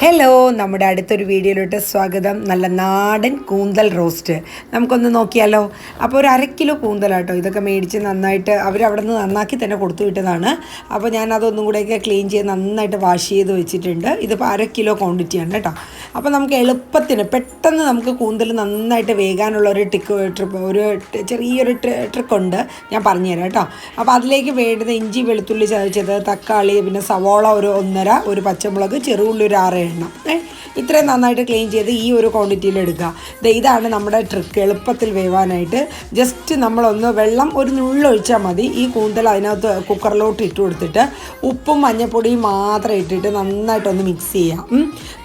Hello നമ്മുടെ അടുത്തൊരു വീഡിയോയിലോട്ട് സ്വാഗതം. നല്ല നാടൻ കൂന്തൽ റോസ്റ്റ്. നമുക്കൊന്ന് നോക്കിയാലോ? അപ്പോൾ ഒരു അര കിലോ കൂന്തലാട്ടോ. ഇതൊക്കെ മേടിച്ച് നന്നായിട്ട് അവരവിടെ നിന്ന് നന്നാക്കി തന്നെ കൊടുത്തു വിട്ടതാണ്. അപ്പോൾ ഞാൻ അതൊന്നും കൂടെയൊക്കെ ക്ലീൻ ചെയ്ത് നന്നായിട്ട് വാഷ് ചെയ്ത് വെച്ചിട്ടുണ്ട്. ഇതിപ്പോൾ അര കിലോ ക്വാണ്ടിറ്റിയാണ് കേട്ടോ. അപ്പോൾ നമുക്ക് എളുപ്പത്തിന് പെട്ടെന്ന് നമുക്ക് കൂന്തൽ നന്നായിട്ട് വേകാനുള്ള ഒരു ടിക്ക് ട്രിപ്പ് ഒരു ചെറിയൊരു ട്രിക്കുണ്ട് ഞാൻ പറഞ്ഞുതരാം കേട്ടോ. അപ്പോൾ അതിലേക്ക് വേണ്ടുന്ന ഇഞ്ചി വെളുത്തുള്ളി ചതച്ചത് തക്കാളി പിന്നെ സവോള ഒരു ഒന്നര ഒരു പച്ചമുളക് ചെറുള്ളി ഒരു ആറ് ഏ? ഇത്രയും നന്നായിട്ട് ക്ലീൻ ചെയ്ത് ഈ ഒരു ക്വാണ്ടിറ്റിയിൽ എടുക്കുക. ഇതാണ് നമ്മുടെ ട്രിക്ക് എളുപ്പത്തിൽ വേവാനായിട്ട്. ജസ്റ്റ് നമ്മളൊന്ന് വെള്ളം ഒരു നുള്ളൊഴിച്ചാൽ മതി. ഈ കൂന്തൽ അതിനകത്ത് കുക്കറിലോട്ട് ഇട്ട് കൊടുത്തിട്ട് ഉപ്പും മഞ്ഞപ്പൊടിയും മാത്രം ഇട്ടിട്ട് നന്നായിട്ടൊന്ന് മിക്സ് ചെയ്യാം.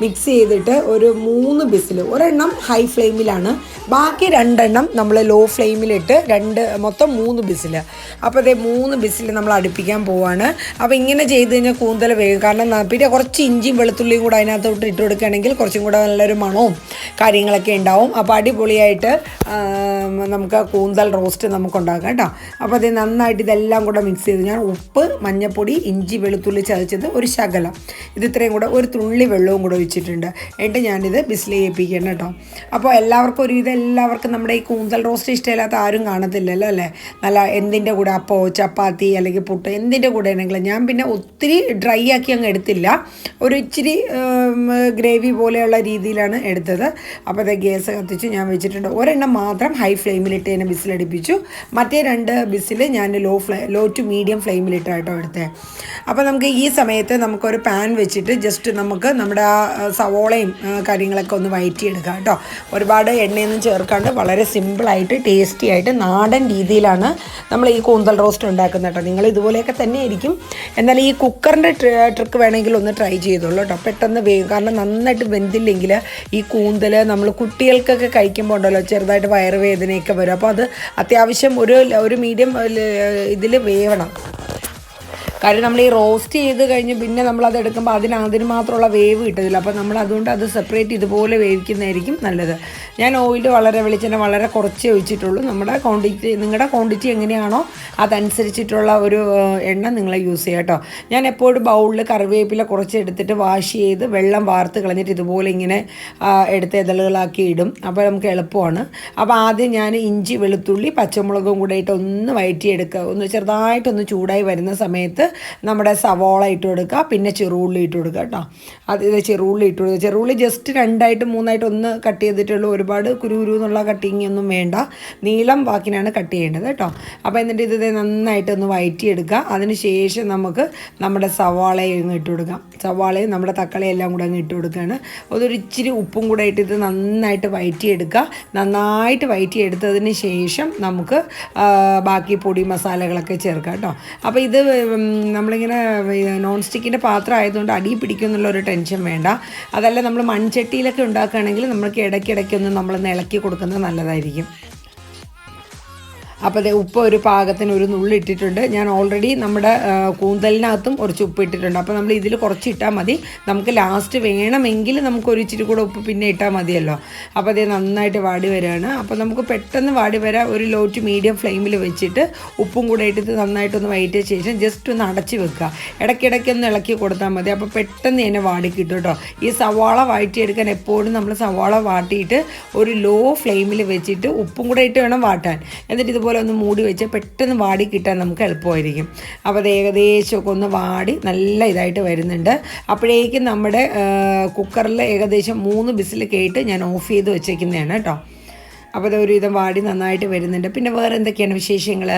മിക്സ് ചെയ്തിട്ട് ഒരു മൂന്ന് ബിസിൽ ഒരെണ്ണം ഹൈ ഫ്ലെയിമിലാണ് ബാക്കി രണ്ടെണ്ണം നമ്മൾ ലോ ഫ്ലെയിമിലിട്ട് രണ്ട് മൊത്തം മൂന്ന് ബിസിൽ അപ്പോൾ അതേ മൂന്ന് ബിസിൽ നമ്മൾ അടുപ്പിക്കാൻ പോവാണ്. അപ്പോൾ ഇങ്ങനെ ചെയ്ത് കഴിഞ്ഞാൽ കൂന്തൽ വേഗം കാരണം പിന്നെ കുറച്ച് ഇഞ്ചിയും വെളുത്തുള്ളിയും കൂടെ അതിനകത്തോട്ട് ഇട്ട് കൊടുക്കുകയാണെങ്കിൽ കുറച്ചും കൂടെ നല്ലൊരു മണവും കാര്യങ്ങളൊക്കെ ഉണ്ടാവും. അപ്പോൾ അടിപൊളിയായിട്ട് നമുക്ക് കൂന്തൽ റോസ്റ്റ് നമുക്ക് ഉണ്ടാക്കാം കേട്ടോ. അപ്പോൾ അത് നന്നായിട്ട് ഇതെല്ലാം കൂടെ മിക്സ് ചെയ്ത്. ഞാൻ ഉപ്പ് മഞ്ഞൾപ്പൊടി ഇഞ്ചി വെളുത്തുള്ളി ചതച്ചത് ഒരു ശകലം. ഇത് ഇത്രയും കൂടെ ഒരു തുള്ളി വെള്ളവും കൂടെ ഒഴിച്ചിട്ടുണ്ട്. എന്നിട്ട് ഞാനിത് ബിസ്ലി ചെയ്യിപ്പിക്കണം കേട്ടോ. അപ്പോൾ എല്ലാവർക്കും ഒരു ഇത് എല്ലാവർക്കും നമ്മുടെ ഈ കൂന്തൽ റോസ്റ്റ് ഇഷ്ടമില്ലാത്ത ആരും കാണത്തില്ലല്ലോ അല്ലേ? നല്ല എന്തിന്റെ കൂടെ അപ്പോ ചപ്പാത്തി അല്ലെങ്കിൽ പുട്ട് എന്തിന്റെ കൂടെ ആണെങ്കിലും. ഞാൻ പിന്നെ ഒത്തിരി ഡ്രൈ ആക്കി അങ്ങ് എടുത്തില്ല. ഒരു ഇച്ചിരി ഗ്രേവി പോലെയുള്ള രീതിയിലാണ് എടുത്തത്. അപ്പോൾ അത് ഗ്യാസ് കത്തിച്ച് ഞാൻ വെച്ചിട്ടുണ്ട്. ഒരെണ്ണം മാത്രം ഹൈ ഫ്ലെയിമിലിട്ട് തന്നെ ബിസിലടിപ്പിച്ചു മറ്റേ രണ്ട് ബിസിൽ ഞാൻ low flame low to medium ഫ്ലെയിമിലിട്ടായിട്ടോ എടുത്തത് അപ്പോൾ നമുക്ക് ഈ സമയത്ത് നമുക്കൊരു പാൻ വെച്ചിട്ട് ജസ്റ്റ് നമുക്ക് നമ്മുടെ ആ സവോളയും കാര്യങ്ങളൊക്കെ ഒന്ന് വയറ്റിയെടുക്കാം കേട്ടോ. ഒരുപാട് എണ്ണയൊന്നും ചേർക്കാണ്ട് വളരെ സിമ്പിളായിട്ട് ടേസ്റ്റി ആയിട്ട് നാടൻ രീതിയിലാണ് നമ്മൾ ഈ കൂന്തൽ റോസ്റ്റ് ഉണ്ടാക്കുന്നത് കേട്ടോ. നിങ്ങൾ ഇതുപോലെയൊക്കെ തന്നെ ആയിരിക്കും എന്നാൽ ഈ കുക്കറിന്റെ ട്രിക്ക് വേണമെങ്കിൽ ഒന്ന് ട്രൈ ചെയ്തോളൂ കേട്ടോ. പെട്ടെന്ന് വേഗം കാരണം നന്നായിട്ട് വെന്തില്ലെങ്കിൽ ഈ കൂന്തൽ നമ്മൾ കുട്ടികൾക്കൊക്കെ കഴിക്കുമ്പോൾ ഉണ്ടല്ലോ ചെറുതായിട്ട് വയറുവേദനയൊക്കെ വരും. അപ്പോൾ അത് അത്യാവശ്യം ഒരു ഒരു മീഡിയം ഇതിൽ വേവണം. കാര്യം നമ്മൾ ഈ റോസ്റ്റ് ചെയ്ത് കഴിഞ്ഞ് പിന്നെ നമ്മൾ അത് എടുക്കുമ്പോൾ അതിന് അതിന് മാത്രമുള്ള വേവ് കിട്ടത്തില്ല. അപ്പോൾ നമ്മൾ അതുകൊണ്ട് അത് സെപ്പറേറ്റ് ഇതുപോലെ വേവിക്കുന്നതായിരിക്കും നല്ലത്. ഞാൻ ഓയിൽ വളരെ വെളിച്ചെണ്ണ വളരെ കുറച്ച് ഒഴിച്ചിട്ടുള്ളൂ. നമ്മുടെ ക്വാണ്ടിറ്റി നിങ്ങളുടെ ക്വാണ്ടിറ്റി എങ്ങനെയാണോ അതനുസരിച്ചിട്ടുള്ള ഒരു എണ്ണ നിങ്ങൾ യൂസ് ചെയ്യുക കേട്ടോ. ഞാൻ എപ്പോഴും ബൗളിൽ കറിവേപ്പില കുറച്ച് എടുത്തിട്ട് വാഷ് ചെയ്ത് വെള്ളം വാർത്ത് കളഞ്ഞിട്ട് ഇതുപോലെ ഇങ്ങനെ എടുത്ത് ഇതളുകളാക്കി ഇടും. അപ്പോൾ നമുക്ക് എളുപ്പമാണ്. അപ്പോൾ ആദ്യം ഞാൻ ഇഞ്ചി വെളുത്തുള്ളി പച്ചമുളകും കൂടെ ഇട്ട് ഒന്ന് വയറ്റിയെടുക്കുക. ഒന്ന് ചെറുതായിട്ടൊന്ന് ചൂടായി വരുന്ന സമയത്ത് നമ്മുടെ സവോള ഇട്ട് കൊടുക്കുക പിന്നെ ചെറുള്ളി ഇട്ട് കൊടുക്കുക കേട്ടോ. അത് ചെറുള്ളി ഇട്ട് കൊടുക്കുക. ചെറുള്ളി ജസ്റ്റ് രണ്ടായിട്ട് മൂന്നായിട്ട് ഒന്ന് കട്ട് ചെയ്തിട്ടുള്ളൂ. ഒരുപാട് കുരുകുരു കുരു എന്നുള്ള കട്ടിങ് ഒന്നും വേണ്ട. നീളം വാക്കിനാണ് കട്ട് ചെയ്യേണ്ടത് കേട്ടോ. അപ്പോൾ എന്നിട്ട് ഇത് നന്നായിട്ട് ഒന്ന് വഴറ്റിയെടുക്കുക അതിന് ശേഷം നമുക്ക് നമ്മുടെ സവാളയും അങ്ങ് ഇട്ട് കൊടുക്കാം. സവാളയും നമ്മുടെ തക്കാളിയും എല്ലാം കൂടെ അങ്ങ് ഇട്ട് കൊടുക്കുകയാണ്. അതൊരു ഇച്ചിരി ഉപ്പും കൂടെ ഇട്ട് ഇത് നന്നായിട്ട് വഴറ്റിയെടുക്കുക നന്നായിട്ട് വഴറ്റിയെടുത്തതിന് ശേഷം നമുക്ക് ബാക്കി പൊടി മസാലകളൊക്കെ ചേർക്കാം കേട്ടോ. അപ്പോൾ ഇത് നമ്മളിങ്ങനെ നോൺ സ്റ്റിക്കിന്റെ പാത്രം ആയതുകൊണ്ട് അടി പിടിക്കും എന്നുള്ള ഒരു ടെൻഷൻ വേണ്ട. അതല്ല നമ്മൾ മൺചട്ടിയിലൊക്കെ ഉണ്ടാക്കുകയാണെങ്കിൽ നമ്മൾക്ക് ഇടയ്ക്കിടയ്ക്കൊന്ന് നമ്മളൊന്ന് ഇളക്കി കൊടുക്കുന്നത് നല്ലതായിരിക്കും. അപ്പോൾ ഉപ്പ് ഒരു പാകത്തിന് ഒരു നുള്ളി ഇട്ടിട്ടുണ്ട്. ഞാൻ ഓൾറെഡി നമ്മുടെ കൂന്തലിനകത്തും കുറച്ച് ഉപ്പ് ഇട്ടിട്ടുണ്ട്. അപ്പോൾ നമ്മൾ ഇതിൽ കുറച്ച് ഇട്ടാൽ മതി. നമുക്ക് ലാസ്റ്റ് വേണമെങ്കിൽ നമുക്ക് ഒരു ഇച്ചിരി കൂടെ ഉപ്പ് പിന്നെ ഇട്ടാൽ മതിയല്ലോ. അപ്പോൾ അതേ നന്നായിട്ട് വാടി വരികയാണ് അപ്പോൾ നമുക്ക് പെട്ടെന്ന് വാടി വരാൻ ഒരു ലോ ടു മീഡിയം ഫ്ലെയിമിൽ വെച്ചിട്ട് ഉപ്പും കൂടെ ഇട്ടിട്ട് നന്നായിട്ടൊന്ന് വഴറ്റിയ ശേഷം ജസ്റ്റ് ഒന്ന് അടച്ച് വെക്കുക. ഇടയ്ക്കിടയ്ക്ക് ഒന്ന് ഇളക്കി കൊടുത്താൽ മതി. അപ്പോൾ പെട്ടെന്ന് തന്നെ വാടി കിട്ടും കേട്ടോ. ഈ സവാള വഴറ്റിയെടുക്കാൻ എപ്പോഴും നമ്മൾ സവാള വാട്ടിയിട്ട് ഒരു ലോ ഫ്ലെയിമിൽ വെച്ചിട്ട് ഉപ്പും കൂടെ ഇട്ട് വേണം വാട്ടാൻ. എന്നിട്ട് ഇതുപോലെ ഒന്ന് മൂടി വെച്ച് പെട്ടെന്ന് വാടി കിട്ടാൻ നമുക്ക് എളുപ്പമായിരിക്കും. അപ്പോൾ അത് ഏകദേശമൊക്കെ ഒന്ന് വാടി നല്ല ഇതായിട്ട് വരുന്നുണ്ട്. അപ്പോഴേക്കും നമ്മുടെ കുക്കറിൽ ഏകദേശം മൂന്ന് ബിസിൽ കേട്ട് ഞാൻ ഓഫ് ചെയ്ത് വെച്ചേക്കുന്നതാണ് കേട്ടോ. അപ്പോൾ അത് ഒരുവിധം വാടി നന്നായിട്ട് വരുന്നുണ്ട്. പിന്നെ വേറെ എന്തൊക്കെയാണ് വിശേഷങ്ങൾ?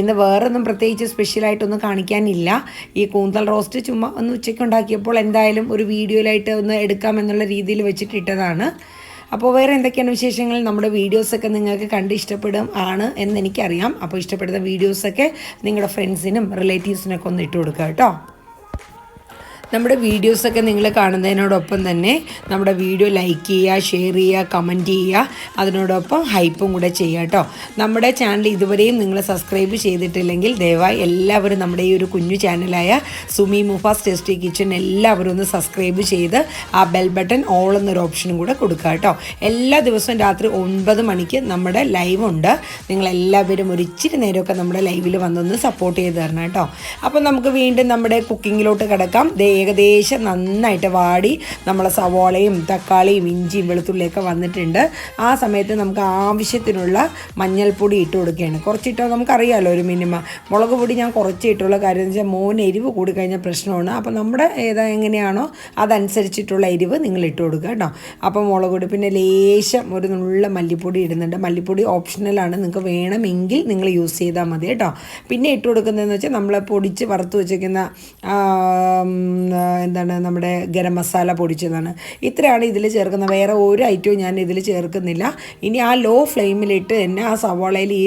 ഇന്ന് വേറൊന്നും പ്രത്യേകിച്ച് സ്പെഷ്യലായിട്ടൊന്നും കാണിക്കാനില്ല. ഈ കൂന്തൽ റോസ്റ്റ് ചുമ്മാ ഒന്ന് ഉച്ചയ്ക്ക് ഉണ്ടാക്കിയപ്പോൾ എന്തായാലും ഒരു വീഡിയോയിലായിട്ട് ഒന്ന് എടുക്കാമെന്നുള്ള രീതിയിൽ വെച്ചിട്ട് ഇട്ടതാണ്. അപ്പോൾ വേറെ എന്തൊക്കെയാണ് വിശേഷങ്ങൾ? നമ്മുടെ വീഡിയോസൊക്കെ നിങ്ങൾക്ക് കണ്ട് ഇഷ്ടപ്പെടും ആണ് എന്ന് എനിക്കറിയാം. അപ്പോൾ ഇഷ്ടപ്പെടുന്ന വീഡിയോസൊക്കെ നിങ്ങളുടെ ഫ്രണ്ട്സിനും റിലേറ്റീവ്സിനൊക്കെ ഒന്ന് ഇട്ട് കൊടുക്കുക കേട്ടോ. നമ്മുടെ വീഡിയോസൊക്കെ നിങ്ങൾ കാണുന്നതിനോടൊപ്പം തന്നെ നമ്മുടെ വീഡിയോ ലൈക്ക് ചെയ്യുക ഷെയർ ചെയ്യുക കമന്റ് ചെയ്യുക. അതിനോടൊപ്പം ഹൈപ്പും കൂടെ ചെയ്യുക കേട്ടോ. നമ്മുടെ ചാനൽ ഇതുവരെയും നിങ്ങൾ സബ്സ്ക്രൈബ് ചെയ്തിട്ടില്ലെങ്കിൽ ദയവായി എല്ലാവരും നമ്മുടെ ഈ ഒരു കുഞ്ഞു ചാനലായ സുമി മുഫാസ് ടേസ്റ്റി കിച്ചൺ എല്ലാവരും ഒന്ന് സബ്സ്ക്രൈബ് ചെയ്ത് ആ ബെൽ ബട്ടൺ ഓൾ എന്നൊരു ഓപ്ഷനും കൂടെ കൊടുക്കുക കേട്ടോ. എല്ലാ ദിവസവും രാത്രി ഒൻപത് മണിക്ക് നമ്മുടെ ലൈവ് ഉണ്ട്. നിങ്ങളെല്ലാവരും ഒരു ഇച്ചിരി നേരമൊക്കെ നമ്മുടെ ലൈവിൽ വന്നൊന്ന് സപ്പോർട്ട് ചെയ്ത് തരണം കേട്ടോ. അപ്പോൾ നമുക്ക് വീണ്ടും നമ്മുടെ കുക്കിങ്ങിലോട്ട് കിടക്കാം. ദേ ഏകദേശം നന്നായിട്ട് വാടി നമ്മളെ സവോളയും തക്കാളിയും ഇഞ്ചിയും വെളുത്തുള്ളിയൊക്കെ വന്നിട്ടുണ്ട്. ആ സമയത്ത് നമുക്ക് ആവശ്യത്തിനുള്ള മഞ്ഞൾപ്പൊടി ഇട്ട് കൊടുക്കുകയാണ്. കുറച്ചിട്ടോ നമുക്കറിയാമല്ലോ ഒരു മിനിമം. മുളക് പൊടി ഞാൻ കുറച്ച് ഇട്ടുള്ള കാര്യം എന്ന് വെച്ചാൽ മോന് എരിവ് കൂടിക്കഴിഞ്ഞാൽ പ്രശ്നമാണ്. അപ്പോൾ നമ്മുടെ ഏതാ എങ്ങനെയാണോ അതനുസരിച്ചിട്ടുള്ള എരിവ് നിങ്ങൾ ഇട്ട് കൊടുക്കുക കേട്ടോ. അപ്പോൾ മുളക് പൊടി പിന്നെ ലേശം ഒരു നുള്ള മല്ലിപ്പൊടി ഇടുന്നുണ്ട്. മല്ലിപ്പൊടി ഓപ്ഷണലാണ് നിങ്ങൾക്ക് വേണമെങ്കിൽ നിങ്ങൾ യൂസ് ചെയ്താൽ മതി കേട്ടോ. പിന്നെ ഇട്ട് കൊടുക്കുന്നതെന്ന് വെച്ചാൽ നമ്മൾ പൊടിച്ച് വറുത്ത് വെച്ചിരിക്കുന്ന എന്താണ് നമ്മുടെ ഗരം മസാല പൊടിച്ചതാണ്. ഇത്രയാണ് ഇതിൽ ചേർക്കുന്നത് വേറെ ഒരു ഐറ്റവും ഞാൻ ഇതിൽ ചേർക്കുന്നില്ല. ഇനി ആ ലോ ഫ്ലെയിമിലിട്ട് തന്നെ ആ സവാളയിൽ ഈ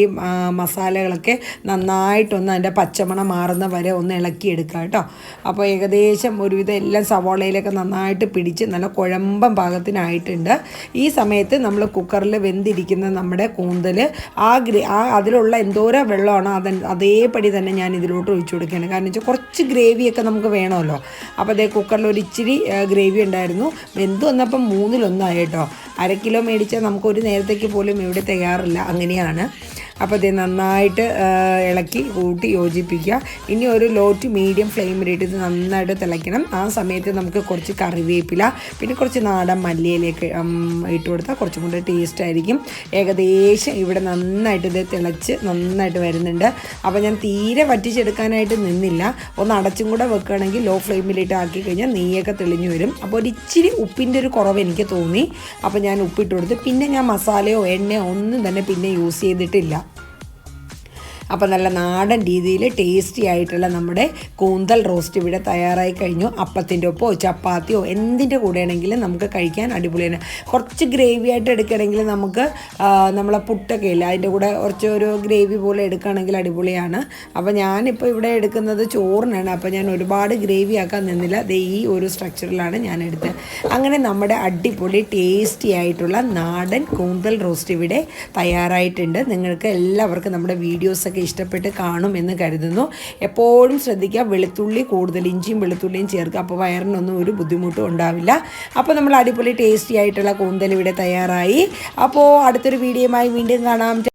മസാലകളൊക്കെ നന്നായിട്ടൊന്ന് അതിന്റെ പച്ചമണം മാറുന്ന വരെ ഒന്ന് ഇളക്കിയെടുക്കുക കേട്ടോ. അപ്പോൾ ഏകദേശം ഒരുവിധം എല്ലാം സവാളയിലൊക്കെ നന്നായിട്ട് പിടിച്ച് നല്ല കുഴമ്പം പാകത്തിനായിട്ടുണ്ട്. ഈ സമയത്ത് നമ്മൾ കുക്കറിൽ വെന്തിരിക്കുന്ന നമ്മുടെ കൂന്തൽ ആ ഗ്രേ ആ അതിലുള്ള എന്തോരം വെള്ളമാണോ അത് അതേപടി തന്നെ ഞാൻ ഇതിലോട്ട് ഒഴിച്ചു കൊടുക്കുകയാണ്. കാരണം വെച്ചാൽ കുറച്ച് ഗ്രേവിയൊക്കെ നമുക്ക് വേണമല്ലോ. അപ്പോൾ അതേ കുക്കറിൽ ഒരു ഇച്ചിരി ഗ്രേവി ഉണ്ടായിരുന്നു. വെന്ത് വന്നപ്പം മൂന്നിലൊന്നായി കേട്ടോ. അര കിലോ മേടിച്ചാൽ നമുക്കൊരു നേരത്തേക്ക് പോലും ഇവിടെ തികയാറില്ല അങ്ങനെയാണ്. അപ്പോൾ ഇത് നന്നായിട്ട് ഇളക്കി കൂട്ടി യോജിപ്പിക്കുക. ഇനി ഒരു ലോ ടു മീഡിയം ഫ്ലെയിമിലിട്ട് ഇത് നന്നായിട്ട് തിളയ്ക്കണം. ആ സമയത്ത് നമുക്ക് കുറച്ച് കറിവേപ്പില പിന്നെ കുറച്ച് നാടൻ മല്ലിയിലേക്ക് ഇട്ട് കൊടുത്താൽ കുറച്ചും കൂടെ ടേസ്റ്റ് ആയിരിക്കും. ഏകദേശം ഇവിടെ നന്നായിട്ട് ഇത് തിളച്ച് നന്നായിട്ട് വരുന്നുണ്ട്. അപ്പോൾ ഞാൻ തീരെ വറ്റിച്ചെടുക്കാനായിട്ട് നിന്നില്ല. ഒന്ന് അടച്ചും കൂടെ വെക്കുകയാണെങ്കിൽ ലോ ഫ്ലെയിമിലിട്ട് ആക്കി കഴിഞ്ഞാൽ നെയ്യൊക്കെ തെളിഞ്ഞു വരും. അപ്പോൾ ഒരു ഇച്ചിരി ഉപ്പിന്റെ ഒരു കുറവ് എനിക്ക് തോന്നി. അപ്പോൾ ഞാൻ ഉപ്പിട്ട് കൊടുത്ത്. പിന്നെ ഞാൻ മസാലയോ എണ്ണയോ ഒന്നും തന്നെ പിന്നെ യൂസ് ചെയ്തിട്ടില്ല. അപ്പോൾ നല്ല നാടൻ രീതിയിൽ ടേസ്റ്റി ആയിട്ടുള്ള നമ്മുടെ കൂന്തൽ റോസ്റ്റ് ഇവിടെ തയ്യാറായി കഴിഞ്ഞു. അപ്പത്തിന്റെ ഒപ്പോ ചപ്പാത്തിയോ എന്തിന്റെ കൂടെയാണെങ്കിലും നമുക്ക് കഴിക്കാൻ അടിപൊളിയാണ്. കുറച്ച് ഗ്രേവി ആയിട്ട് എടുക്കുകയാണെങ്കിൽ നമുക്ക് നമ്മളെ പുട്ടൊക്കെ ഇല്ല അതിന്റെ കൂടെ കുറച്ച് ഒരു ഗ്രേവി പോലെ എടുക്കുകയാണെങ്കിൽ അടിപൊളിയാണ്. അപ്പോൾ ഞാനിപ്പോൾ ഇവിടെ എടുക്കുന്നത് ചോറിനാണ്. അപ്പോൾ ഞാൻ ഒരുപാട് ഗ്രേവി ആക്കാൻ നിന്നില്ല. ദേ ഈ ഒരു സ്ട്രക്ചറിലാണ് ഞാൻ എടുത്തത്. അങ്ങനെ നമ്മുടെ അടിപൊളി ടേസ്റ്റി ആയിട്ടുള്ള നാടൻ കൂന്തൽ റോസ്റ്റ് ഇവിടെ തയ്യാറായിട്ടുണ്ട്. നിങ്ങൾക്ക് എല്ലാവർക്കും നമ്മുടെ വീഡിയോസൊക്കെ ഇഷ്ടപ്പെട്ട് കാണും എന്ന് കരുതുന്നു. എപ്പോഴും ശ്രദ്ധിക്കുക വെളുത്തുള്ളി കൂടുതൽ ഇഞ്ചിയും വെളുത്തുള്ളിയും ചേർക്കുക. അപ്പോൾ വയറിനൊന്നും ഒരു ബുദ്ധിമുട്ടും ഉണ്ടാവില്ല. അപ്പോൾ നമ്മൾ അടിപൊളി ടേസ്റ്റി ആയിട്ടുള്ള കൂന്തൽ ഇവിടെ തയ്യാറായി. അപ്പോൾ അടുത്തൊരു വീഡിയോയുമായി വീണ്ടും കാണാം.